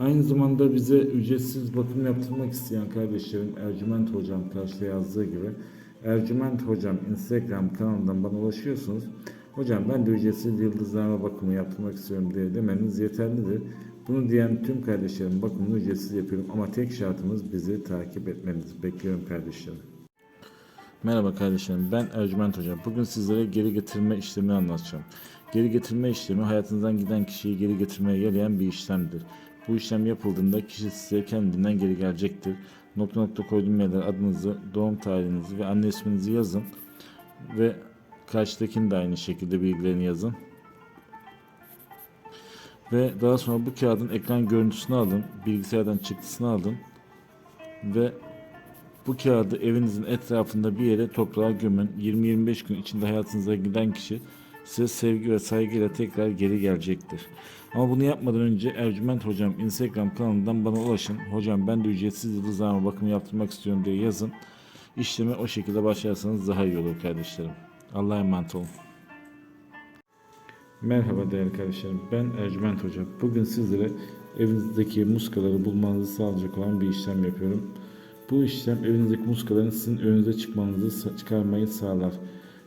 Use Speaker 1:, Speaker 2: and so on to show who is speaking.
Speaker 1: Aynı zamanda bize ücretsiz bakım yaptırmak isteyen kardeşlerim Ercüment Hocam karşıda yazdığı gibi Ercüment Hocam Instagram kanalından bana ulaşıyorsunuz. Hocam ben de ücretsiz yıldızlarma bakımı yaptırmak istiyorum diye demeniz yeterlidir. Bunu diyen tüm kardeşlerim bakımını ücretsiz yapıyorum ama tek şartımız bizi takip etmeniz. Bekliyorum kardeşlerim. Merhaba kardeşlerim ben Ercüment Hocam. Bugün sizlere geri getirme işlemini anlatacağım. Geri getirme işlemi hayatınızdan giden kişiyi geri getirmeye yarayan bir işlemdir. Bu işlem yapıldığında kişi size kendinden geri gelecektir. Nokta nokta koyduğum yerlere adınızı, doğum tarihinizi ve anne isminizi yazın. Ve karşıdakini de aynı şekilde bilgilerini yazın. Ve daha sonra bu kağıdın ekran görüntüsünü alın, bilgisayardan çıktısını alın ve bu kağıdı evinizin etrafında bir yere toprağa gömün. 20-25 gün içinde hayatınıza giden kişi size sevgi ve saygıyla tekrar geri gelecektir. Ama bunu yapmadan önce Ercüment Hocam Instagram kanalından bana ulaşın. Hocam ben de ücretsiz yıldızlarma bakımı yaptırmak istiyorum diye yazın. İşlemi o şekilde başlarsanız daha iyi olur kardeşlerim. Allah'a emanet olun. Merhaba değerli kardeşlerim. Ben Ercüment Hoca. Bugün sizlere evinizdeki muskaları bulmanızı sağlayacak olan bir işlem yapıyorum. Bu işlem evinizdeki muskaların sizin önünüze çıkmanızı çıkarmayı sağlar.